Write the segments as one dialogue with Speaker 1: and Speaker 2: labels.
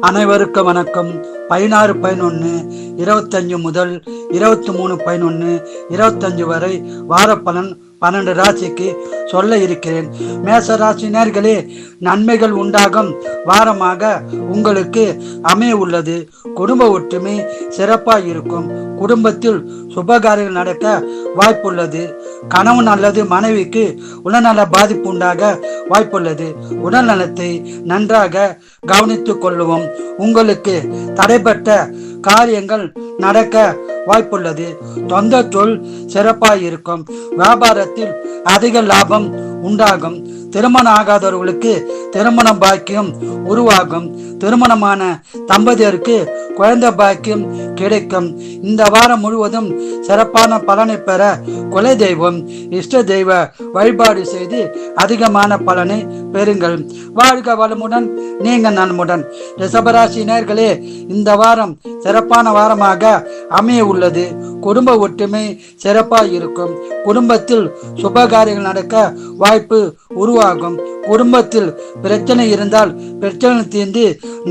Speaker 1: அனைவருக்கும் வணக்கம். பதினாறு பதினொன்று இருபத்தஞ்சு முதல் இருபத்தி மூணு பதினொன்று இருபத்தஞ்சு வரை வாரப்பலன் பன்னெண்டு ராசிக்கு சொல்ல இருக்கிறேன். மேச ராசினர்களே நன்மைகள் உண்டாகும். வாரமாக உங்களுக்கு அமைய உள்ளது. குடும்ப ஒற்றுமை சிறப்பாக இருக்கும். குடும்பத்தில் சுபகாரியங்கள் நடக்க வாய்ப்புள்ளது. கணவன் அல்லது மனைவிக்கு உடல்நல பாதிப்பு உண்டாக வாய்ப்புள்ளது. உடல் நலத்தை நன்றாக கவனித்துக் கொள்ளுவோம். உங்களுக்கு தடைப்பட்ட காரியங்கள் நடக்க வாய்ப்புள்ளது. தொந்த தொழில் சிறப்பாக இருக்கும் வியாபாரத்தில் அதிக லாபம் உண்டாகும். திருமணம் ஆகாதவர்களுக்கு திருமண பாக்கியம் உருவாகும். திருமணமான தம்பதியருக்கு குழந்தை பாக்கியம் கிடைக்கும். இந்த வாரம் முழுவதும் சிறப்பான பலனை பெற குல தெய்வம் இஷ்ட தெய்வ வழிபாடு செய்து அதிகமான பலனை பெறுங்கள். வாழ்க வளமுடன் நீங்க நன்முடன் ரிஷபராசி நேர்களே இந்த வாரம் சிறப்பான வாரமாக அமைய உள்ளது. குடும்ப ஒற்றுமை சிறப்பாக இருக்கும். குடும்பத்தில் சுபகாரியங்கள் நடக்க வாய்ப்பு உருவாகும். குடும்பத்தில் பிரச்சனை இருந்தால் பிரச்சனை தீர்ந்து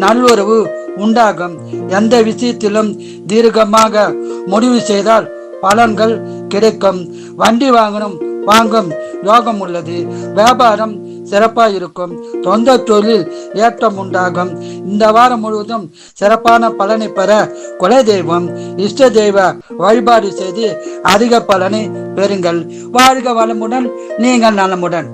Speaker 1: நல்லுறவு உண்டாகும். எந்த விஷயத்திலும் தீர்க்கமாக முடிவு செய்தால் பலன்கள் கிடைக்கும். வண்டி வாங்கணும் வாங்கும் யோகம் உள்ளது. வியாபாரம் சிறப்பாக இருக்கும் தொந்த தொழில் ஏற்றம் உண்டாகும். இந்த வாரம் முழுவதும் சிறப்பான பலனை பெற குல தெய்வம் இஷ்ட தெய்வ வழிபாடு செய்து அதிக பலனை பெறுங்கள். வாழ்க வளமுடன் நீங்கள் நலமுடன்.